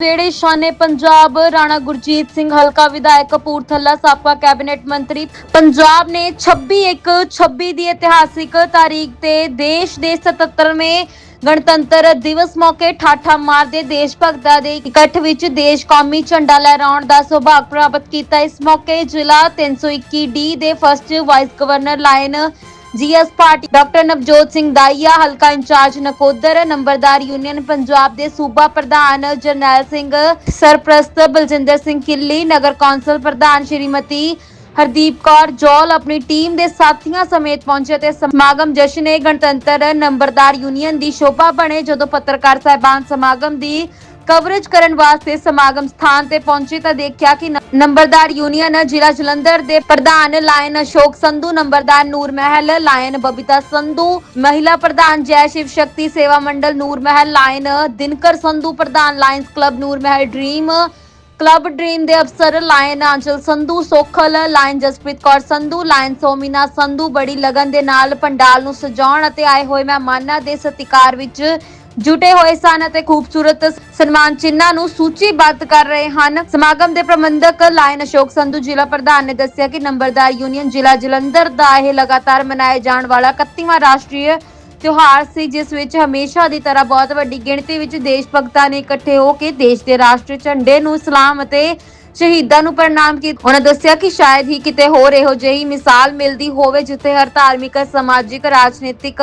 ਜਿਹੜੇ ਸ਼ਾਨੇ ਪੰਜਾਬ, ਰਾਣਾ ਗੁਰਜੀਤ ਸਿੰਘ ਹਲਕਾ ਵਿਧਾਇਕ ਕਪੂਰਥਲਾ ਸਾਬਕਾ ਕੈਬਨਿਟ ਮੰਤਰੀ। ਪੰਜਾਬ ਨੇ 26 ਇੱਕ 26 ਦੀ ਇਤਿਹਾਸਿਕ ਤਾਰੀਖ ਤੇ ਦੇਸ਼ ਦੇ 77ਵੇਂ ਗਣਤੰਤਰ ਦਿਵਸ ਮੌਕੇ ਠਾਠਾ ਮਾਰਦੇ ਦੇਸ਼ ਭਗਤਾਂ ਦੇ ਇਕੱਠ ਵਿੱਚ ਦੇਸ਼ ਕੌਮੀ ਝੰਡਾ ਲਹਿਰਾਉਣ ਦਾ ਸੁਭਾਗ ਪ੍ਰਾਪਤ ਕੀਤਾ। ਇਸ ਮੌਕੇ ਜ਼ਿਲ੍ਹਾ 321 ਡੀ ਦੇ first vice governor lion GS party doctor Navjot Singh Daiya, ਹਲਕਾ ਇੰਚਾਰਜ ਨਕੋਦਰ, ਨੰਬਰਦਾਰ ਯੂਨੀਅਨ ਪੰਜਾਬ ਦੇ ਸੂਬਾ ਪ੍ਰਧਾਨ ਜਰਨੈਲ ਸਿੰਘ, ਸਰਪ੍ਰਸਤ ਬਲਜਿੰਦਰ ਸਿੰਘ ਕਿੱਲੀ, ਨਗਰ ਕੌਂਸਲ ਪ੍ਰਧਾਨ ਸ਼੍ਰੀਮਤੀ ਹਰਦੀਪ ਕੌਰ ਜੋਲ ਆਪਣੀ ਟੀਮ ਦੇ ਸਾਥੀਆਂ ਸਮੇਤ ਪਹੁੰਚੇ ਤੇ ਸਮਾਗਮ ਜਸ਼ਨ ਗਣਤੰਤਰ ਨੰਬਰਦਾਰ ਯੂਨੀਅਨ ਦੀ ਸ਼ੋਭਾ ਬਣੇ ਜਦੋਂ ਪੱਤਰਕਾਰ ਸਾਹਿਬਾਨ ਸਮਾਗਮ ਦੀ ਕਵਰੇਜ ਕਰਨ ਵਾਸਤੇ ਸਮਾਗਮ ਸਥਾਨ ਤੇ ਪਹੁੰਚੇ ਤਾਂ ਦੇਖਿਆ ਕਿ ਨੰਬਰਦਾਰ ਯੂਨੀਅਨ ਜ਼ਿਲ੍ਹਾ ਜਲੰਧਰ ਦੇ ਪ੍ਰਧਾਨ ਲਾਇਨ ਅਸ਼ੋਕ ਸੰਧੂ, ਨੰਬਰਦਾਰ ਨੂਰ ਮਹਿਲ ਲਾਇਨ ਬਬੀਤਾ ਸੰਧੂ, ਮਹਿਲਾ ਪ੍ਰਧਾਨ ਜੈ ਸ਼ਿਵ ਸ਼ਕਤੀ ਸੇਵਾ ਮੰਡਲ ਨੂਰ ਮਹਿਲ ਲਾਇਨ ਦਿਨਕਰ ਸੰਧੂ, ਪ੍ਰਧਾਨ lions club Noor Mahal dream, club dream ਦੇ ਅਫਸਰ lion Aanchal Sandhu, Sokhal lion Jaspreet Kaur Sandhu, lion Somina Sandhu ਬੜੀ ਲਗਨ ਦੇ ਨਾਲ ਪੰਡਾਲ ਨੂੰ ਸਜਾਉਣ ਅਤੇ ਆਏ ਹੋਏ ਮਹਿਮਾਨਾਂ ਦੇ ਸਤਿਕਾਰ ਵਿੱਚ ਜੁਟੇ ਹੋਏ ਸਨ ਅਤੇ ਖੂਬਸੂਰਤ ਸਨਮਾਨ ਚਿੰਨ੍ਹਾਂ ਨੂੰ ਸੂਚੀਬੱਧ ਕਰ ਰਹੇ ਹਨ। ਸਮਾਗਮ ਦੇ ਪ੍ਰਬੰਧਕ ਲਾਇਨ ਅਸ਼ੋਕ ਸੰਧੂ ਜ਼ਿਲ੍ਹਾ ਪ੍ਰਧਾਨ ਨੇ ਦੱਸਿਆ ਕਿ ਨੰਬਰਦਾਰ ਯੂਨੀਅਨ ਜ਼ਿਲ੍ਹਾ ਜਲੰਧਰ ਦਾ ਇਹ ਲਗਾਤਾਰ ਮਨਾਏ ਜਾਣ ਵਾਲਾ 31ਵਾਂ ਰਾਸ਼ਟਰੀ ਤਿਉਹਾਰ ਸੀ, ਜਿਸ ਵਿੱਚ ਹਮੇਸ਼ਾ ਦੀ ਤਰ੍ਹਾਂ ਬਹੁਤ ਵੱਡੀ ਗਿਣਤੀ ਵਿੱਚ ਦੇਸ਼ ਭਗਤਾਂ ਨੇ ਇਕੱਠੇ ਹੋ ਕੇ ਦੇਸ਼ ਦੇ ਰਾਸ਼ਟਰੀ ਝੰਡੇ ਨੂੰ ਸਲਾਮ ਅਤੇ ਸ਼ਹੀਦਾਂ ਨੂੰ ਪ੍ਰਣਾਮ ਕੀਤਾ। ਉਹਨਾਂ ਦੱਸਿਆ ਕਿ ਸ਼ਾਇਦ ਹੀ ਕਿਤੇ ਹੋਰ ਇਹੋ ਜਿਹੀ ਮਿਸਾਲ ਮਿਲਦੀ ਹੋਵੇ, ਜਿੱਥੇ ਹਰ ਧਾਰਮਿਕ, ਸਮਾਜਿਕ, ਰਾਜਨੀਤਿਕ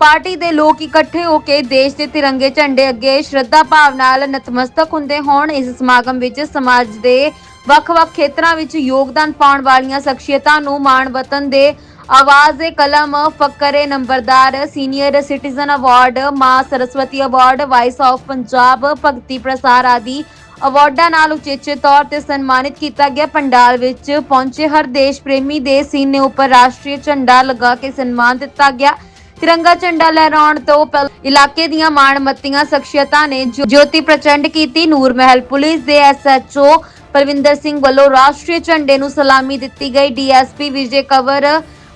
ਪਾਰਟੀ ਦੇ ਲੋਕ ਇਕੱਠੇ ਹੋ ਕੇ ਦੇਸ਼ ਦੇ ਤਿਰੰਗੇ ਝੰਡੇ ਅੱਗੇ ਸ਼ਰਧਾ ਭਾਵ ਨਾਲ ਨਤਮਸਤਕ ਹੁੰਦੇ ਹੋਣ। ਇਸ ਸਮਾਗਮ ਵਿੱਚ ਸਮਾਜ ਦੇ ਵੱਖ-ਵੱਖ ਖੇਤਰਾਂ ਵਿੱਚ ਯੋਗਦਾਨ ਪਾਉਣ ਵਾਲੀਆਂ ਸ਼ਖਸੀਅਤਾਂ ਨੂੰ ਮਾਣ ਵਤਨ ਦੇ ਆਵਾਜ਼ ਕਲਮ, ਫਕਰੇ ਨੰਬਰਦਾਰ, ਸੀਨੀਅਰ ਸਿਟੀਜ਼ਨ ਅਵਾਰਡ, ਮਾਂ Saraswati award, voice of Punjab, ਭਗਤੀ ਪ੍ਰਸਾਰ ਆਦਿ ਅਵਾਰਡਾਂ ਨਾਲ ਉਚੇਚੇ ਤੌਰ ਤੇ ਸਨਮਾਨਿਤ ਕੀਤਾ ਗਿਆ। ਪੰਡਾਲ ਵਿੱਚ ਪਹੁੰਚੇ ਹਰ ਦੇਸ਼ ਪ੍ਰੇਮੀ ਦੇ ਸੀਨੇ ਉੱਪਰ ਰਾਸ਼ਟਰੀ ਝੰਡਾ ਲਗਾ ਕੇ ਸਨਮਾਨ ਦਿੱਤਾ ਗਿਆ। ਤਿਰੰਗਾ ਝੰਡਾ ਲਹਿਰਾਉਣ ਤੋਂ ਪਹਿਲਾਂ ਇਲਾਕੇ ਦੀਆਂ ਮਾਣਮੱਤੀਆਂ ਸ਼ਖਸੀਅਤਾਂ ਨੇ ਜੋ- ਜੋਤੀ ਪ੍ਰਚੰਡ ਕੀਤੀ। ਨੂਰ ਮਹਿਲ ਪੁਲਿਸ ਦੇ ਐਸਐਚਓ ਪਰਵਿੰਦਰ ਸਿੰਘ ਵੱਲੋਂ ਰਾਸ਼ਟਰੀ ਝੰਡੇ ਨੂੰ ਸਲਾਮੀ ਦਿੱਤੀ ਗਈ। ਡੀਐਸਪੀ ਵਿਜੇ ਕਵਰ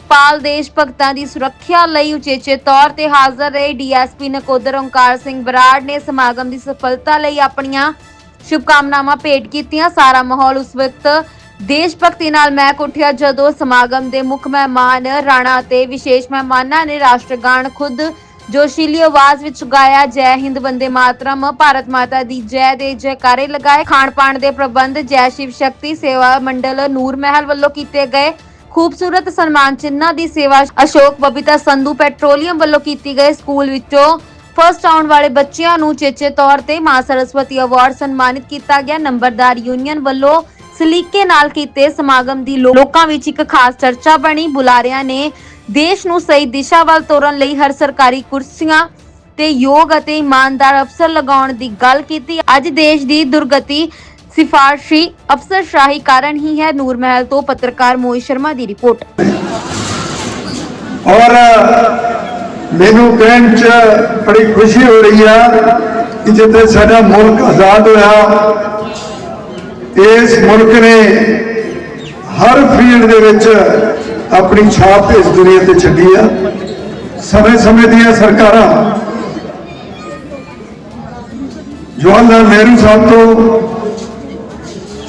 ਪਾਲ ਦੇਸ਼ ਭਗਤਾਂ ਦੀ ਸੁਰੱਖਿਆ ਲਈ ਉਚੇਚੇ ਤੌਰ ਤੇ ਹਾਜ਼ਰ ਰਹੇ। ਡੀਐਸਪੀ ਨਕੋਦਰ ਓਂਕਾਰ ਸਿੰਘ ਬਰਾੜ ਨੇ ਸਮਾਗਮ ਦੀ ਸਫਲਤਾ ਲਈ ਆਪਣੀਆਂ ਸ਼ੁਭਕਾਮਨਾਵਾਂ ਭੇਟ ਕੀਤੀਆਂ। ਸਾਰਾ ਮਾਹੌਲ ਉਸ ਵਕਤ ਦੇਸ਼ ਭਗਤੀ ਨਾਲ ਮਹਿਕ ਉੱਠਿਆ, ਜਦੋਂ ਸਮਾਗਮ ਦੇ ਮੁੱਖ ਮਹਿਮਾਨ ਰਾਣਾ ਅਤੇ ਵਿਸ਼ੇਸ਼ ਮਹਿਮਾਨਾਂ ਨੇ ਰਾਸ਼ਟਰਗਾਨ ਖੁਦ ਜੋਸ਼ੀਲੀ ਆਵਾਜ਼ ਵਿੱਚ ਗਾਇਆ, ਜੈ ਹਿੰਦ, ਵੰਦੇ ਮਾਤਰਮ। ਭਾਰਤ ਮਾਤਾ ਦੀ ਜੈ ਦੇ ਜੈਕਾਰੇ ਲਗਾਏ। ਖਾਣ ਪਾਣ ਦੇ ਪ੍ਰਬੰਧ ਜੈ ਸ਼ਿਵ ਸ਼ਕਤੀ ਸੇਵਾ ਮੰਡਲ ਨੂਰ ਮਹਿਲ ਵੱਲੋਂ ਕੀਤੇ ਗਏ। ਖੂਬਸੂਰਤ ਸਨਮਾਨ ਚਿੰਨ੍ਹਾਂ ਦੀ ਸੇਵਾ ਅਸ਼ੋਕ ਬਬੀਤਾ ਸੰਧੂ ਪੈਟਰੋਲੀਅਮ ਵੱਲੋਂ ਕੀਤੀ ਗਈ। ਸਕੂਲ ਵਿੱਚੋਂ ਫਸਟ ਆਉਣ ਵਾਲੇ ਬੱਚਿਆਂ ਨੂੰ ਚੇਚੇ ਤੌਰ ਤੇ ਮਾਂ ਸਰਸਵਤੀ ਅਵਾਰਡ ਸਨਮਾਨਿਤ ਕੀਤਾ ਗਿਆ। ਨੰਬਰਦਾਰ ਯੂਨੀਅਨ ਵੱਲੋਂ ਸਲੀਕੇ ਨਾਲ ਕੀਤੇ ਸਮਾਗਮ ਦੀ ਲੋਕਾਂ ਵਿੱਚ ਇੱਕ ਖਾਸ ਚਰਚਾ ਬਣੀ। ਬੁਲਾਰਿਆਂ ਨੇ ਦੇਸ਼ ਨੂੰ ਸਹੀ ਦਿਸ਼ਾ ਵੱਲ ਤੋਰਨ ਲਈ ਹਰ ਸਰਕਾਰੀ ਕੁਰਸੀਆਂ ਤੇ ਯੋਗ ਅਤੇ ਇਮਾਨਦਾਰ ਅਫਸਰ ਲਗਾਉਣ ਦੀ ਗੱਲ ਕੀਤੀ। ਅੱਜ ਦੇਸ਼ ਦੀ ਦੁਰਗਤੀ ਸਿਫਾਰਸ਼ੀ ਅਫਸਰਸ਼ਾਹੀ ਕਾਰਨ ਹੀ ਹੈ। ਨੂਰ ਮਹਿਲ ਤੋਂ ਪੱਤਰਕਾਰ ਮੋਹਿਤ ਸ਼ਰਮਾ ਦੀ ਰਿਪੋਰਟ। ਔਰ ਮੈਨੂੰ ਕਹਿਣ ਚ ਬੜੀ ਖੁਸ਼ੀ ਹੋ ਰਹੀ ਆ ਕਿ ਜਿੱਥੇ ਸਾਡਾ ਮੁਲਕ ਆਜ਼ਾਦ ਹੋਇਆ, ਇਸ ਮੁਲਕ ਨੇ ਹਰ ਫੀਲਡ ਦੇ ਵਿੱਚ ਆਪਣੀ ਛਾਪ ਇਸ ਦੁਨੀਆ ਤੇ ਛੱਡੀ ਆ। ਸਮੇਂ ਸਮੇਂ ਦੀਆਂ ਸਰਕਾਰਾਂ ਜਵਾਹਰ ਲਾਲ ਨਹਿਰੂ ਸਾਹਿਬ ਤੋਂ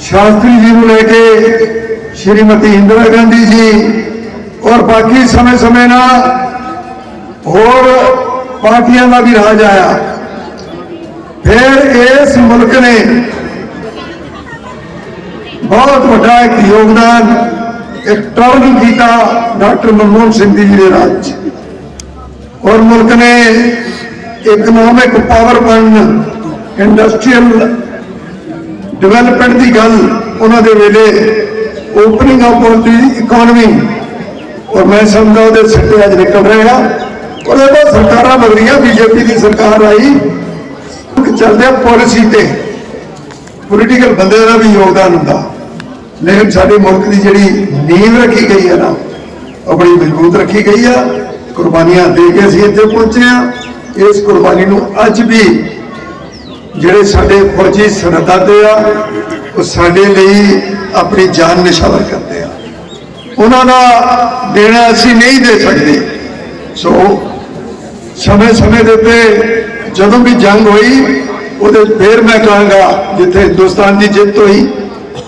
ਸ਼ਾਸਤਰੀ ਜੀ ਨੂੰ ਲੈ ਕੇ ਸ਼੍ਰੀਮਤੀ ਇੰਦਰਾ ਗਾਂਧੀ ਜੀ ਔਰ ਬਾਕੀ ਸਮੇਂ-ਸਮੇਂ ਨਾਲ ਹੋਰ ਪਾਰਟੀਆਂ ਦਾ ਵੀ ਰਾਜ ਆਇਆ। ਫਿਰ ਇਸ ਮੁਲਕ ਨੇ ਬਹੁਤ ਵੱਡਾ ਇੱਕ ਯੋਗਦਾਨ, ਇੱਕ ਟਰਨ ਕੀਤਾ ਡਾਕਟਰ ਮਨਮੋਹਨ ਸਿੰਘ ਜੀ ਦੇ ਰਾਜ ਔਰ ਮੁਲਕ ਨੇ ਇਕਨੋਮਿਕ ਪਾਵਰ ਬਣਨ ਇੰਡਸਟਰੀਅਲ ਡਿਵੈਲਪਮੈਂਟ ਦੀ ਗੱਲ ਉਹਨਾਂ ਦੇ ਵੇਲੇ opening up of the economy ਔਰ ਮੈਂ ਸਮਝਦਾ ਉਹਦੇ ਸਿੱਟੇ ਅੱਜ ਨਿਕਲ ਰਹੇ ਆ। ਉਹਦੇ ਬਾਅਦ ਸਰਕਾਰਾਂ ਬਦਲੀਆਂ ਬੀਜੇਪੀ ਦੀ ਸਰਕਾਰ ਆਈ। ਚੱਲਦੇ ਆ ਪਾਲਿਸੀ ਤੇ। ਪੋਲੀਟੀਕਲ ਬੰਦੇ ਦਾ ਵੀ ਯੋਗਦਾਨ ਹੁੰਦਾ। ਲੇਕਿਨ ਸਾਡੇ ਮੁਲਕ ਦੀ ਜਿਹੜੀ ਨੀਂਵ ਰੱਖੀ ਗਈ ਹੈ ਨਾ, ਉਹ ਬੜੀ ਮਜ਼ਬੂਤ ਰੱਖੀ ਗਈ ਆ। ਕੁਰਬਾਨੀਆਂ ਦੇ ਕੇ ਅਸੀਂ ਇੱਥੇ ਪਹੁੰਚੇ ਆ। ਇਸ ਕੁਰਬਾਨੀ ਨੂੰ ਅੱਜ ਵੀ ਜਿਹੜੇ ਸਾਡੇ ਫੌਜੀ ਸਰਹੱਦਾਂ 'ਤੇ ਆ, ਉਹ ਸਾਡੇ ਲਈ ਆਪਣੀ ਜਾਨ ਨਿਸ਼ਾਵਰ ਕਰਦੇ ਆ। ਉਹਨਾਂ ਦਾ ਦੇਣਾ ਅਸੀਂ ਨਹੀਂ ਦੇ ਸਕਦੇ। ਸੋ ਸਮੇਂ ਸਮੇਂ ਦੇ ਉੱਤੇ ਜਦੋਂ ਵੀ ਜੰਗ ਹੋਈ, ਉਹਦੇ ਫੇਰ ਮੈਂ ਕਹਾਂਗਾ, ਜਿੱਥੇ ਹਿੰਦੁਸਤਾਨ ਦੀ ਜਿੱਤ ਹੋਈ,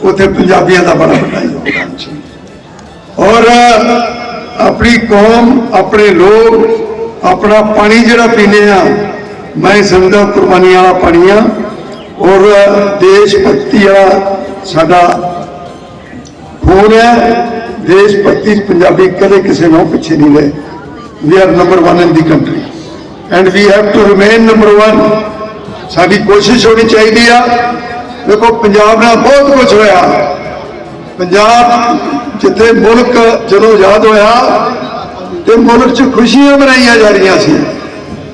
ਉੱਥੇ ਪੰਜਾਬੀਆਂ ਦਾ ਬੜਾ ਵੱਡਾ ਯੋਗਦਾਨ ਸੀ। ਔਰ, ਆਪਣੀ ਕੌਮ, ਆਪਣੇ ਲੋਕ, ਆਪਣਾ ਪਾਣੀ ਜਿਹੜਾ ਪੀਂਦੇ ਆ, ਮੈਂ ਸਮਝਦਾ ਕੁਰਬਾਨੀ ਵਾਲਾ ਪਾਣੀ ਆ। ਔਰ, ਦੇਸ਼ ਭਗਤੀ ਵਾਲਾ ਸਾਡਾ ਖੂਨ ਹੈ। ਦੇਸ਼ ਭਗਤੀ 'ਚ ਪੰਜਾਬੀ ਕਦੇ ਕਿਸੇ ਨੂੰ ਪਿੱਛੇ ਨਹੀਂ ਰਹੇ। We are number 1 in the country and we have to remain number 1 ਸਾਡੀ ਕੋਸ਼ਿਸ਼ ਹੋਣੀ ਚਾਹੀਦੀ ਆ। ਦੇਖੋ, ਪੰਜਾਬ ਨਾਲ ਬਹੁਤ ਕੁਝ ਹੋਇਆ। ਪੰਜਾਬ ਜਿੱਥੇ ਮੁਲਕ ਜਦੋਂ ਆਜ਼ਾਦ ਹੋਇਆ, ਤੇ ਮੁਲਕ 'ਚ ਖੁਸ਼ੀਆਂ ਮਨਾਈਆਂ ਜਾ ਰਹੀਆਂ ਸੀ।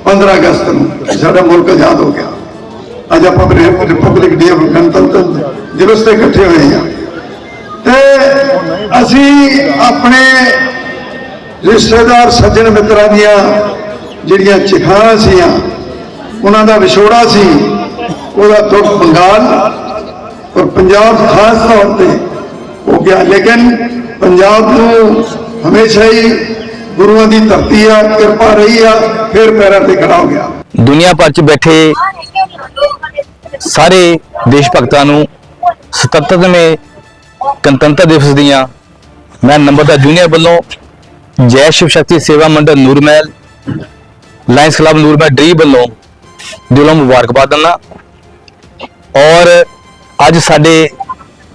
15 ਅਗਸਤ ਨੂੰ ਸਾਡਾ ਮੁਲਕ ਆਜ਼ਾਦ ਹੋ ਗਿਆ। ਅੱਜ ਆਪਾਂ ਰਿਪਬਲਿਕ ਡੇ ਆਫ ਗਣਤੰਤਰ ਦਿਵਸ ਤੇ ਇਕੱਠੇ ਹੋਏ ਹਾਂ। ਤੇ ਅਸੀਂ ਆਪਣੇ ਰਿਸ਼ਤੇਦਾਰ, ਸੱਜਣ ਮਿੱਤਰਾਂ ਦੀਆਂ ਜਿਹੜੀਆਂ ਚਿਖਾਂ ਸੀਆਂ, ਉਹਨਾਂ ਦਾ ਵਿਛੋੜਾ ਸੀ, ਉਹਦਾ ਦੁੱਖ ਬੰਗਾਲ ਔਰ ਪੰਜਾਬ ਖਾਸ ਤੌਰ ਤੇ ਹੋ ਗਿਆ। ਲੇਕਿਨ ਪੰਜਾਬ ਨੂੰ ਹਮੇਸ਼ਾ ਹੀ ਗੁਰੂਆਂ ਦੀ ਧਰਤੀ ਆ, ਕਿਰਪਾ ਰਹੀ ਆ, ਫਿਰ ਪੈਰਾਂ ਤੇ ਖੜਾ ਹੋ ਗਿਆ। ਦੁਨੀਆ ਭਰ ਚ ਬੈਠੇ ਸਾਰੇ ਦੇਸ਼ ਭਗਤਾਂ ਨੂੰ 77ਵੇਂ ਗਣਤੰਤਰ ਦਿਵਸ ਦੀਆਂ ਮੈਂ ਨੰਬਰ ਦਾ ਜੂਨੀਅਰ ਵੱਲੋਂ ਜੈ ਸ਼ਿਵ ਸ਼ਕਤੀ ਸੇਵਾ ਮੰਡਲ ਨੂਰਮਹਿਲ ਲਾਇੰਸ ਕਲੱਬ ਨੂਰਮਾ ਡਰੀ ਵੱਲੋਂ ਦਿਲੋਂ ਮੁਬਾਰਕਬਾਦ ਦਿੰਦਾ। ਔਰ ਅੱਜ ਸਾਡੇ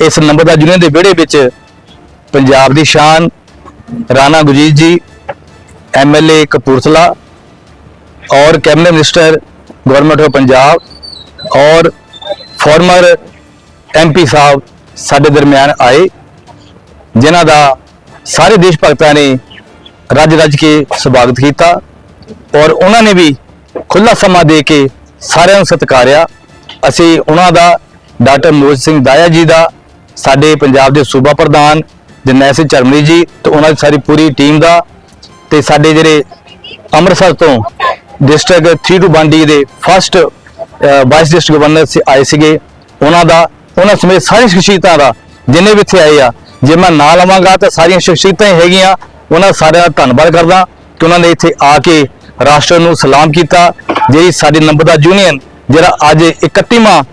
ਇਸ ਨੰਬਰ ਦਾ ਜੁਨੀਅਰ ਦੇ ਵਿਹੜੇ ਵਿੱਚ ਪੰਜਾਬ ਦੀ ਸ਼ਾਨ, ਰਾਣਾ ਗੁਜੀਤ ਜੀ ਐਮਐਲਏ ਕਪੂਰਥਲਾ ਔਰ cabinet minister government of Punjab ਔਰ ਫਾਰਮਰ ਐਮਪੀ ਸਾਹਿਬ ਸਾਡੇ ਦਰਮਿਆਨ ਆਏ, ਜਿਨ੍ਹਾਂ ਦਾ ਸਾਰੇ ਦੇਸ਼ ਭਗਤਾਂ ਨੇ ਰੱਜ ਰੱਜ ਕੇ ਸਵਾਗਤ ਕੀਤਾ। ਔਰ ਉਹਨਾਂ ਨੇ ਵੀ ਖੁੱਲਾ ਸਮਾਂ ਦੇ ਕੇ ਸਾਰਿਆਂ ਨੂੰ ਸਤਿਕਾਰਿਆ। ਅਸੀਂ ਉਹਨਾਂ ਦਾ ਡਾਕਟਰ ਮੋਜ ਸਿੰਘ ਦਾਇਆ ਜੀ ਦਾ, ਸਾਡੇ ਪੰਜਾਬ ਦੇ ਸੂਬਾ ਪ੍ਰਧਾਨ ਜਰਨੈਲ ਸਿੰਘ ਚਰਮਨੀ ਜੀ ਤੇ ਉਹਨਾਂ ਦੀ ਸਾਰੀ ਪੂਰੀ ਟੀਮ ਦਾ ਤੇ ਸਾਡੇ ਜਿਹੜੇ ਅੰਮ੍ਰਿਤਸਰ ਤੋਂ ਡਿਸਟ੍ਰਿਕਟ 3 ਟੂ ਬੰਡੀ ਦੇ ਫਸਟ ਵਾਈਸ ਡਿਸਟ੍ਰਿਕਟ ਗਵਰਨਰ ਸੇ, ਆਏ ਸੀਗੇ। ਉਹਨਾਂ ਦਾ, ਉਹਨਾਂ ਸਮੇਤ ਸਾਰੀ ਸ਼ਖਸੀਅਤਾਂ ਦਾ ਜਿੰਨੇ ਵੀ ਇੱਥੇ ਆਏ ਆ, ਜੇ ਮੈਂ ਨਾਂ ਲਵਾਂਗਾ ਤਾਂ ਸਾਰੀਆਂ ਸ਼ਖਸੀਅਤਾਂ ਹੀ ਹੈਗੀਆਂ। ਉਹਨਾਂ ਸਾਰਿਆਂ ਦਾ ਧੰਨਵਾਦ ਕਰਦਾ ਕਿ ਉਹਨਾਂ ਨੇ ਇੱਥੇ ਆ ਕੇ ਰਾਸ਼ਟਰ ਨੂੰ ਸਲਾਮ ਕੀਤਾ, ਜਿਹੜੀ ਸਾਡੀ ਨੰਬਰਦਾਰ ਯੂਨੀਅਨ, ਜਿਹੜਾ ਅੱਜ 31ਵਾਂ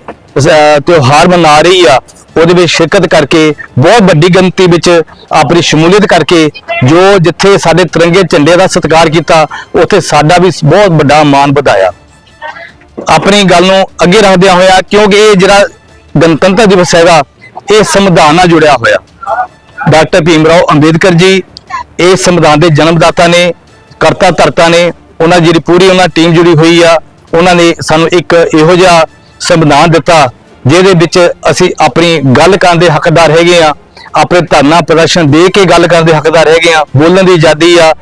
ਤਿਉਹਾਰ ਮਨਾ ਰਹੀ ਆ, ਉਹਦੇ ਵਿੱਚ ਸ਼ਿਰਕਤ ਕਰਕੇ, ਬਹੁਤ ਵੱਡੀ ਗਿਣਤੀ ਵਿੱਚ ਆਪਣੀ ਸ਼ਮੂਲੀਅਤ ਕਰਕੇ, ਜੋ ਜਿੱਥੇ ਸਾਡੇ ਤਿਰੰਗੇ ਝੰਡੇ ਦਾ ਸਤਿਕਾਰ ਕੀਤਾ, ਉੱਥੇ ਸਾਡਾ ਵੀ ਬਹੁਤ ਵੱਡਾ ਮਾਣ ਵਧਾਇਆ। ਆਪਣੀ ਗੱਲ ਨੂੰ ਅੱਗੇ ਰੱਖਦਿਆਂ ਹੋਇਆ, ਕਿਉਂਕਿ ਇਹ ਜਿਹੜਾ ਗਣਤੰਤਰ ਦਿਵਸ ਹੈਗਾ, ਇਹ ਸੰਵਿਧਾਨ ਨਾਲ ਜੁੜਿਆ ਹੋਇਆ। ਡਾਕਟਰ ਭੀਮ ਰਾਓ ਅੰਬੇਦਕਰ ਜੀ, ਇਹ ਸੰਵਿਧਾਨ ਦੇ ਜਨਮਦਾਤਾ ਨੇ, ਕਰਤਾ ਧਰਤਾ ਨੇ ਉਹਨਾਂ ਦੀ ਜਿਹੜੀ ਪੂਰੀ ਉਹਨਾਂ ਟੀਮ ਜੁੜੀ ਹੋਈ ਆ, ਉਹਨਾਂ ਨੇ ਸਾਨੂੰ ਇੱਕ ਇਹੋ ਜਿਹਾ ਸੰਵਿਧਾਨ ਦਿੱਤਾ, ਜਿਹਦੇ ਵਿੱਚ ਅਸੀਂ ਆਪਣੀ ਗੱਲ ਕਰਨ ਦੇ ਹੱਕਦਾਰ ਹੈਗੇ ਆ, ਆਪਣੇ ਧਰਨਾ ਪ੍ਰਦਰਸ਼ਨ ਦੇ ਕੇ ਗੱਲ ਕਰਨ ਦੇ ਹੱਕਦਾਰ ਹੈਗੇ ਆ, ਬੋਲਣ ਦੀ ਆਜ਼ਾਦੀ ਆ,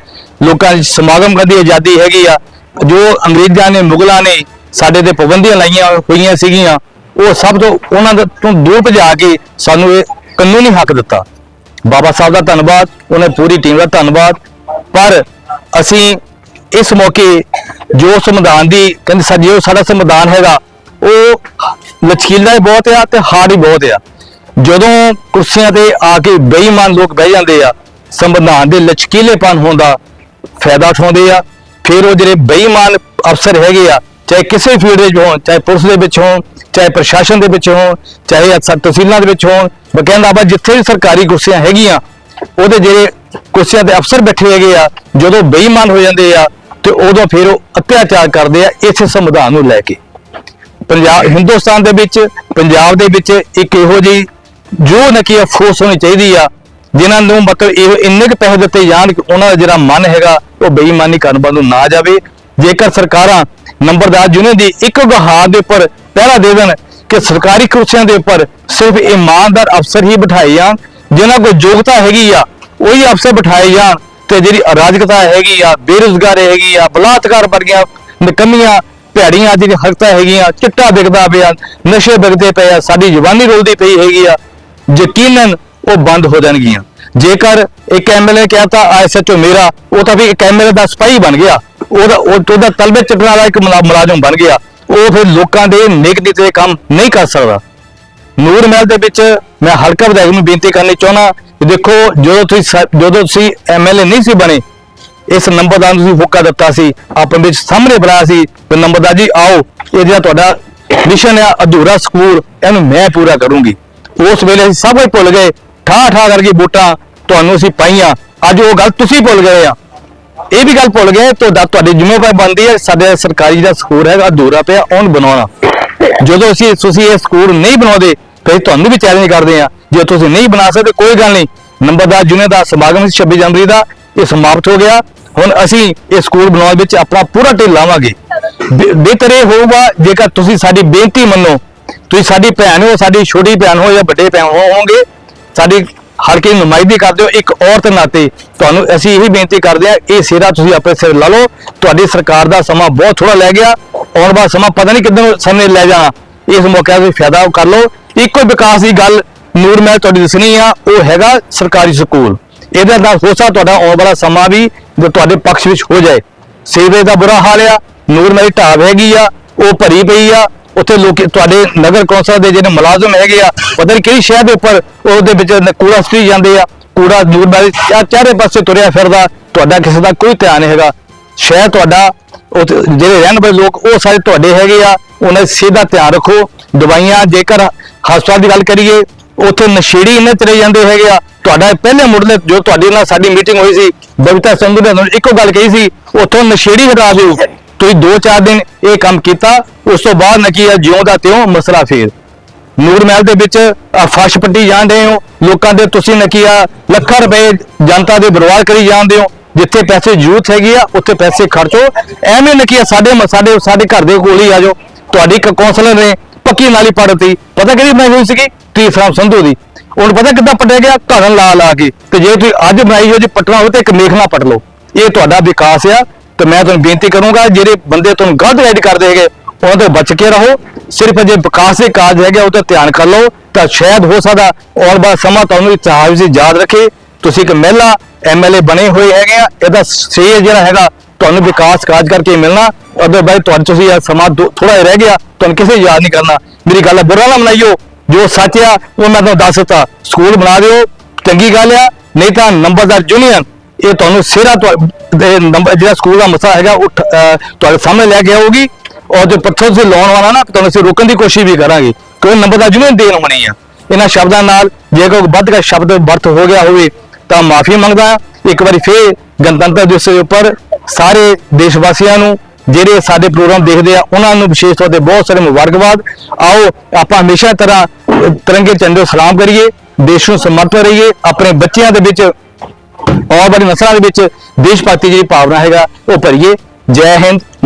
ਲੋਕਾਂ ਦੀ ਸਮਾਗਮ ਕਰਨ ਦੀ ਆਜ਼ਾਦੀ ਹੈਗੀ ਆ, ਜੋ ਅੰਗਰੇਜ਼ਾਂ ਨੇ, ਮੁਗਲਾਂ ਨੇ ਸਾਡੇ ਤੇ ਪਾਬੰਦੀਆਂ ਲਾਈਆਂ ਹੋਈਆਂ ਸੀਗੀਆਂ, ਉਹ ਸਭ ਤੋਂ ਉਹਨਾਂ ਦੇ ਤੋਂ ਦੂਰ ਭਜਾ ਕੇ ਸਾਨੂੰ ਇਹ ਕਾਨੂੰਨੀ ਹੱਕ ਦਿੱਤਾ। ਬਾਬਾ ਸਾਹਿਬ ਦਾ ਧੰਨਵਾਦ, ਉਹਨਾਂ ਪੂਰੀ ਟੀਮ ਦਾ ਧੰਨਵਾਦ, ਪਰ ਅਸੀਂ ਇਸ ਮੌਕੇ ਜੋ ਸੰਵਿਧਾਨ ਦੀ, ਕਹਿੰਦੇ ਸਾ, ਜੋ ਸਾਡਾ ਸੰਵਿਧਾਨ ਹੈਗਾ, ਉਹ ਲਚਕੀਲਾ ਹੀ ਬਹੁਤ ਆ ਤੇ ਹਾਰਡ ਹੀ ਬਹੁਤ ਆ। ਜਦੋਂ ਕੁਰਸੀਆਂ ਤੇ ਆ ਕੇ ਬੇਈਮਾਨ ਲੋਕ ਬਹਿ ਜਾਂਦੇ ਆ, ਸੰਵਿਧਾਨ ਦੇ ਲਚਕੀਲੇਪਨ ਹੋਣ ਦਾ ਫਾਇਦਾ ਉਠਾਉਂਦੇ ਆ। ਫਿਰ ਉਹ ਜਿਹੜੇ ਬੇਈਮਾਨ ਅਫਸਰ ਹੈਗੇ ਆ, ਚਾਹੇ ਕਿਸੇ ਫੀਲਡ ਵਿੱਚ ਹੋਣ, ਚਾਹੇ ਪੁਲਿਸ ਦੇ ਵਿੱਚ ਹੋਣ, ਚਾਹੇ ਪ੍ਰਸ਼ਾਸਨ ਦੇ ਵਿੱਚ ਹੋਣ, ਚਾਹੇ ਅਕਸਰ ਤਹਿਸੀਲਾਂ ਦੇ ਵਿੱਚ ਹੋਣ, ਬਕਾਇਦਾ ਆਬਾ ਜਿੱਥੇ ਵੀ ਸਰਕਾਰੀ ਕੁਰਸੀਆਂ ਹੈਗੀਆਂ, ਉਹਦੇ ਜਿਹੜੇ ਕੁਰਸੀਆਂ ਦੇ ਅਫਸਰ ਬੈਠੇ ਹੈਗੇ ਆ, ਜਦੋਂ ਬੇਈਮਾਨ ਹੋ ਜਾਂਦੇ ਆ ਤੇ ਉਦੋਂ ਫਿਰ ਉਹ ਅਤਿਆਚਾਰ ਕਰਦੇ ਆ ਇਸੇ ਸੰਵਿਧਾਨ ਨੂੰ ਲੈ ਕੇ। ਪੰਜਾਬ, ਹਿੰਦੁਸਤਾਨ ਦੇ ਵਿੱਚ, ਪੰਜਾਬ ਦੇ ਵਿੱਚ ਇੱਕ ਇਹੋ ਜਿਹੀ ਜੋ ਨਕੀ ਫੋਰਸ ਹੋਣੀ ਚਾਹੀਦੀ ਆ, ਜਿਨ੍ਹਾਂ ਨੂੰ ਮਤਲਬ ਇਹ ਇੰਨੇ ਕੁ ਪੈਸੇ ਦਿੱਤੇ ਜਾਣ ਕਿ ਉਹਨਾਂ ਦਾ ਜਿਹੜਾ ਮਨ ਹੈਗਾ, ਉਹ ਬੇਈਮਾਨੀ ਕਰਨ ਵੱਲ ਨੂੰ ਨਾ ਜਾਵੇ। ਜੇਕਰ ਸਰਕਾਰਾਂ ਨੰਬਰਦਾਰ ਯੂਨੀਅਨ ਦੀ ਇੱਕ ਗਹਾਰ ਦੇ ਉੱਪਰ ਪਹਿਰਾ ਦੇ ਦੇਣ ਕਿ ਸਰਕਾਰੀ ਕੁਰਸੀਆਂ ਦੇ ਉੱਪਰ ਸਿਰਫ ਇਮਾਨਦਾਰ ਅਫਸਰ ਹੀ ਬਿਠਾਏ ਜਾਣ, ਜਿਨ੍ਹਾਂ ਕੋਲ ਯੋਗਤਾ ਹੈਗੀ ਆ, ਉਹੀ ਅਫਸਰ ਬਿਠਾਏ ਜਾਣ ਤੇ ਜਿਹੜੀ ਅਰਾਜਕਤਾ ਹੈਗੀ ਆ, ਬੇਰੁਜ਼ਗਾਰੀ ਹੈਗੀ ਆ, ਬਲਾਤਕਾਰ ਵਰਗੀਆਂ ਨਿਕੰਮੀਆਂ ਭੈੜੀਆਂ ਜਿਹੜੀ ਹਰਕਤਾਂ ਹੈਗੀਆਂ, ਚਿੱਟਾ ਵਿਕਦਾ ਪਿਆ, ਨਸ਼ੇ ਵਿਕਦੇ ਪਏ ਆ, ਸਾਡੀ ਜਵਾਨੀ ਰੁਲਦੀ ਪਈ ਹੈਗੀ ਆ, ਯਕੀਨਨ ਉਹ ਬੰਦ ਹੋ ਜਾਣਗੀਆਂ। ਜੇਕਰ ਇੱਕ ਐਮਐਲਏ ਕਹਤਾ ਐਸਐਚਓ ਮੇਰਾ, ਉਹ ਤਾਂ ਵੀ ਇੱਕ ਐਮਐਲਏ ਦਾ ਸਿਪਾਹੀ ਬਣ ਗਿਆ। ਉਹਦਾ, ਉਹ, ਉਹਦਾ ਤਲਬੇ ਚੱਟਣ ਵਾਲਾ ਇੱਕ ਮੁਲਾ- ਮੁਲਾਜ਼ਮ ਬਣ ਗਿਆ। ਉਹ ਫਿਰ ਲੋਕਾਂ ਦੇ ਨੇਕ ਨੀਤੀ ਦੇ ਕੰਮ ਨਹੀਂ ਕਰ ਸਕਦਾ। ਨੂਰ ਮਹਿਲ ਦੇ ਵਿੱਚ ਮੈਂ ਹਲਕਾ ਵਿਧਾਇਕ ਨੂੰ ਬੇਨਤੀ ਕਰਨੀ ਚਾਹੁੰਦਾ ਦੇਖੋ, ਜਦੋਂ ਤੁਸੀਂ ਸਾ- ਜਦੋਂ ਤੁਸੀਂ ਐਮਐਲਏ ਨਹੀਂ ਸੀ ਬਣੇ, ਇਸ ਨੰਬਰਦਾਰ ਨੂੰ ਤੁਸੀਂ ਹੋਕਾ ਦਿੱਤਾ ਸੀ, ਆਪਣੇ ਵਿੱਚ ਸਾਹਮਣੇ ਬੁਲਾਇਆ ਸੀ ਕਿ ਨੰਬਰਦਾਰ ਜੀ, ਆਓ ਇਹ ਜਿਹੜਾ ਤੁਹਾਡਾ ਮਿਸ਼ਨ ਆ, ਅਧੂਰਾ ਸਕੂਲ, ਇਹਨੂੰ ਮੈਂ ਪੂਰਾ ਕਰੂੰਗੀ। ਉਸ ਵੇਲੇ ਅਸੀਂ ਸਭ ਕੁਝ ਭੁੱਲ ਗਏ ਠਾ ਠਾ ਕਰਕੇ ਵੋਟਾਂ ਤੁਹਾਨੂੰ ਅਸੀਂ ਪਾਈਆਂ, ਅੱਜ ਉਹ ਗੱਲ ਤੁਸੀਂ ਭੁੱਲ ਗਏ ਆ। ਇਹ ਵੀ ਗੱਲ ਭੁੱਲ ਗਏ, ਤੁਹਾਡਾ, ਤੁਹਾਡੀ ਜ਼ਿੰਮੇਵਾਰੀ ਬਣਦੀ ਹੈ, ਸਾਡੇ ਸਰਕਾਰੀ ਜਿਹੜਾ ਸਕੂਲ ਹੈਗਾ, ਅਧੂਰਾ ਪਿਆ, ਉਹਨੂੰ ਬਣਾਉਣਾ। ਜਦੋਂ ਅਸੀਂ, ਤੁਸੀਂ ਇਹ ਸਕੂਲ ਨਹੀਂ ਬਣਾਉਂਦੇ ਫਿਰ ਤੁਹਾਨੂੰ ਵੀ ਚੈਲੰਜ ਕਰਦੇ ਆ। ਜੇ ਤੁਸੀਂ ਨਹੀਂ ਬਣਾ ਸਕਦੇ, ਕੋਈ ਗੱਲ ਨਹੀਂ। ਨੰਬਰਦਾਰ ਜੁਨੀਅਰ ਦਾ ਸਮਾਗਮ ਸੀ 26 ਜਨਵਰੀ ਦਾ। ਇਹ ਸਮਾਪਤ ਹੋ ਗਿਆ। ਹੁਣ ਅਸੀਂ ਇਹ ਸਕੂਲ ਬਣਾਉਣ ਵਿੱਚ ਆਪਣਾ ਪੂਰਾ ਢਿੱਲ ਲਾਵਾਂਗੇ। ਬਿਹਤਰ ਇਹ ਹੋਊਗਾ, ਜੇਕਰ ਤੁਸੀਂ ਸਾਡੀ ਬੇਨਤੀ ਮੰਨੋ। ਤੁਸੀਂ ਸਾਡੀ ਭੈਣ ਹੋ, ਸਾਡੀ ਛੋਟੀ ਭੈਣ ਹੋ ਜਾਂ ਵੱਡੇ ਭੈਣ ਹੋ ਹੋਵੋਗੇ। ਸਾਡੀ ਹਲਕੇ ਦੀ ਨੁਮਾਇੰਦਗੀ ਕਰਦੇ ਹੋ, ਇੱਕ ਔਰਤ ਨਾਤੇ। ਤੁਹਾਨੂੰ ਅਸੀਂ ਇਹੀ ਬੇਨਤੀ ਕਰਦੇ ਹਾਂ ਇਹ ਸਿਰਾ ਤੁਸੀਂ ਆਪਣੇ ਸਿਰ ਲਾ ਲਓ। ਤੁਹਾਡੀ ਸਰਕਾਰ ਦਾ ਸਮਾਂ ਬਹੁਤ ਥੋੜਾ ਲੈ ਗਿਆ। ਆਉਣ ਵਾਲਾ ਸਮਾਂ ਪਤਾ ਨਹੀਂ ਕਿੱਦਾਂ ਸਮੇਂ ਲੈ ਜਾਣਾ। ਇਸ ਮੌਕੇ ਦਾ ਫਾਇਦਾ ਕਰ ਲਓ। ਇੱਕੋ ਵਿਕਾਸ ਦੀ ਗੱਲ ਨੂਰ ਮੈਂ ਤੁਹਾਡੀ ਦੱਸਣੀ ਆ, ਉਹ ਹੈਗਾ ਸਰਕਾਰੀ ਸਕੂਲ। ਇਹਦੇ ਨਾਲ ਹੋ ਸਕਦਾ ਤੁਹਾਡਾ ਆਉਣ ਵਾਲਾ ਸਮਾਂ ਵੀ ਜੋ ਤੁਹਾਡੇ ਪੱਖ ਵਿੱਚ ਹੋ ਜਾਏ। ਸੇਵੇ ਦਾ ਬੁਰਾ ਹਾਲ ਆ, ਨੂਰ ਮੇਰੀ ਢਾਬ ਹੈਗੀ ਆ, ਉਹ ਭਰੀ ਪਈ ਆ, ਉੱਥੇ ਲੋਕ ਤੁਹਾਡੇ ਨਗਰ ਕੌਂਸਲ ਦੇ ਜਿਹੜੇ ਮੁਲਾਜ਼ਮ ਹੈਗੇ ਆ, ਪਤਾ ਨਹੀਂ ਕਿਹੜੀ ਸ਼ਹਿਰ ਦੇ ਉੱਪਰ ਉਹਦੇ ਵਿੱਚ ਕੂੜਾ ਸਟੀ ਜਾਂਦੇ ਆ, ਕੂੜਾ ਨੂਰ ਮੇਰੀ ਚਾਰੇ ਪਾਸੇ ਤੁਰਿਆ ਫਿਰਦਾ, ਤੁਹਾਡਾ ਕਿਸੇ ਦਾ ਕੋਈ ਧਿਆਨ ਨਹੀਂ ਹੈਗਾ। ਸ਼ਹਿਰ ਤੁਹਾਡਾ, ਉੱਥੇ ਜਿਹੜੇ ਰਹਿਣ ਵਾਲੇ ਲੋਕ, ਉਹ ਸਾਰੇ ਤੁਹਾਡੇ ਹੈਗੇ ਆ, ਉਹਨਾਂ ਦੀ ਸਿਹਤ ਦਾ ਧਿਆਨ ਰੱਖੋ। ਦਵਾਈਆਂ, ਜੇਕਰ ਹਸਪਤਾਲ ਦੀ ਗੱਲ ਕਰੀਏ, ਉੱਥੇ ਨਸ਼ੇੜੀ ਇੰਨੇ ਚਲੇ ਜਾਂਦੇ ਹੈਗੇ ਆ। ਤੁਹਾਡਾ ਪਹਿਲੇ ਮੁੱਢਲੇ ਜੋ ਤੁਹਾਡੇ ਨਾਲ ਸਾਡੀ ਮੀਟਿੰਗ ਹੋਈ ਸੀ, ਬਬੀਤਾ ਸੰਧੂ ਨੇ ਤੁਹਾਨੂੰ ਇੱਕੋ ਗੱਲ ਕਹੀ ਸੀ, ਉੱਥੋਂ ਨਸ਼ੇੜੀ ਹਟਾ ਦਿਓ। ਤੁਸੀਂ 2-4 ਦਿਨ ਇਹ ਕੰਮ ਕੀਤਾ, ਉਸ ਤੋਂ ਬਾਅਦ ਨਾ ਆ, ਜਿਉਂ ਦਾ ਤਿਉਂ ਮਸਲਾ ਫੇਰ। ਨੂਰ ਮਹਿਲ ਦੇ ਵਿੱਚ ਆਹ ਫਰਸ਼ ਪੱਟੀ ਜਾਂਦੇ ਹੋ। ਲੋਕਾਂ ਦੇ ਤੁਸੀਂ ਨਕੀਆ ਲੱਖਾਂ ਰੁਪਏ ਜਨਤਾ ਦੇ ਬਰਬਾਦ ਕਰੀ ਜਾਂਦੇ ਹੋ ਜਿੱਥੇ ਪੈਸੇ ਜ਼ਰੂਰਤ ਹੈਗੀ ਆ, ਉੱਥੇ ਪੈਸੇ ਖਰਚੋ। ਐਵੇਂ ਨਕੀਆ ਸਾਡੇ ਸਾਡੇ ਸਾਡੇ ਘਰ ਦੇ ਕੋਲ ਹੀ ਆ ਜਾਓ। ਤੁਹਾਡੀ ਇੱਕ ਕੌਂਸਲਰ ਨੇ ਪੱਕੀ ਨਾਲੀ ਪੜਤੀ ਪਤਾ ਕਿਹਦੀ ਬਣਾਈ ਹੋਈ ਸੀਗੀ? ਤੀਸਰਾ ਸੰਧੂ ਦੀ। ਹੁਣ ਪਤਾ ਕਿੱਦਾਂ ਪਟਿਆ ਗਿਆ? ਘਰਨ ਲਾ ਲਾ ਕੇ। ਤੇ ਜੇ ਤੁਸੀਂ ਅੱਜ ਬਣਾਈ ਹੋ ਜੇ ਪਟਣਾ ਹੋਵੇ ਤੇ ਇੱਕ ਮੇਖਣਾ ਪਟ ਲਓ। ਇਹ ਤੁਹਾਡਾ ਵਿਕਾਸ ਆ ਤੇ ਮੈਂ ਤੁਹਾਨੂੰ ਬੇਨਤੀ ਕਰੂੰਗਾ, ਜਿਹੜੇ ਬੰਦੇ ਤੁਹਾਨੂੰ ਗਲਤ ਗਾਈਡ ਕਰਦੇ ਹੈਗੇ, ਉਹਨਾਂ ਤੋਂ ਬਚ ਕੇ ਰਹੋ। ਸਿਰਫ ਜੇ ਵਿਕਾਸ ਦੇ ਕਾਜ ਹੈਗੇ ਉਹ ਤੇ ਧਿਆਨ ਕਰ ਲਓ। ਤਾਂ ਸ਼ਾਇਦ ਹੋ ਸਕਦਾ ਔਰ ਬਾਅਦ ਸਮਾਂ ਤੁਹਾਨੂੰ ਇਤਿਹਾਸ ਵਿੱਚ ਯਾਦ ਰੱਖੇ। ਤੁਸੀਂ ਇੱਕ ਮਹਿਲਾ ਐਮਐਲਏ ਬਣੇ ਹੋਏ ਹੈਗੇ ਆ। ਇਹਦਾ ਸ੍ਰੇय ਜਿਹੜਾ ਹੈਗਾ, ਤੁਹਾਨੂੰ ਵਿਕਾਸ ਕਾਜ ਕਰਕੇ ਮਿਲਣਾ। ਅਦਰ ਬਾਈ ਤੁਹਾਨੂੰ ਤੁਸੀਂ ਇਹ ਸਮਾਂ ਥੋੜਾ ਜਿਹਾ ਰਹਿ ਗਿਆ, ਤੁਹਾਨੂੰ ਕਿਸੇ ਯਾਦ ਨਹੀਂ ਕਰਨਾ। ਮੇਰੀ ਗੱਲ ਹੈ ਬੁਰਾ ਨਾ ਮਨਾਈਓ, ਜੋ ਸੱਚ ਆ ਉਹ ਮੈਂ ਤੁਹਾਨੂੰ ਦੱਸ ਦਿੱਤਾ। ਸਕੂਲ ਬਣਾ ਦਿਓ, ਚੰਗੀ ਗੱਲ ਆ, ਨਹੀਂ ਤਾਂ ਨੰਬਰਦਾਰ ਜੂਨੀਅਰ ਇਹ ਤੁਹਾਨੂੰ ਸਿਰਾ ਤੁਹਾਡੇ ਨੰਬਰ ਜਿਹੜਾ ਸਕੂਲ ਦਾ ਮਸਲਾ ਹੈਗਾ, ਉਹ ਤੁਹਾਡੇ ਸਾਹਮਣੇ ਲੈ ਕੇ ਆਊਗੀ। ਔਰ ਜੋ ਪੱਥਰ ਤੁਸੀਂ ਲਾਉਣ ਵਾਲਾ ਨਾ, ਤੁਹਾਨੂੰ ਅਸੀਂ ਰੋਕਣ ਦੀ ਕੋਸ਼ਿਸ਼ ਵੀ ਕਰਾਂਗੇ ਕਿਉਂਕਿ ਨੰਬਰਦਾਰ ਜੂਨੀਅਰ ਦੇਣ ਹੋਣੀ ਆ। ਇਹਨਾਂ ਸ਼ਬਦਾਂ ਨਾਲ, ਜੇ ਕੋਈ ਵੱਧ ਦਾ ਸ਼ਬਦ ਵਰਤ ਹੋ ਗਿਆ ਹੋਵੇ, ਤਾਂ ਮਾਫੀ ਮੰਗਦਾ। ਇੱਕ ਵਾਰੀ ਫੇਰ ਗਣਤੰਤਰ ਦਿਵਸ ਦੇ ਉੱਪਰ ਸਾਰੇ ਦੇਸ਼ ਵਾਸੀਆਂ ਨੂੰ ਜਿਹੜੇ ਸਾਡੇ ਪ੍ਰੋਗਰਾਮ ਦੇਖਦੇ ਆ, ਉਹਨਾਂ ਨੂੰ ਵਿਸ਼ੇਸ਼ ਤੌਰ ਤੇ ਬਹੁਤ ਸਾਰੇ ਮੁਬਾਰਕਬਾਦ। ਆਓ, ਆਪਾਂ ਹਮੇਸ਼ਾ ਤਰ੍ਹਾਂ ਤਿਰੰਗੇ ਝੰਡੇ ਨੂੰ ਸਲਾਮ ਕਰੀਏ, ਦੇਸ਼ ਨੂੰ ਸਮਰਪਿਤ ਰਹੀਏ, ਆਪਣੇ ਬੱਚਿਆਂ ਦੇ ਵਿੱਚ, ਆਉਣ ਵਾਲੀ ਨਸਲਾਂ ਦੇ ਵਿੱਚ ਦੇਸ਼ ਭਗਤੀ ਦੀ ਭਾਵਨਾ ਹੈਗਾ, ਉਹ ਭਰੀਏ। ਜੈ ਹਿੰਦ, ਜੈ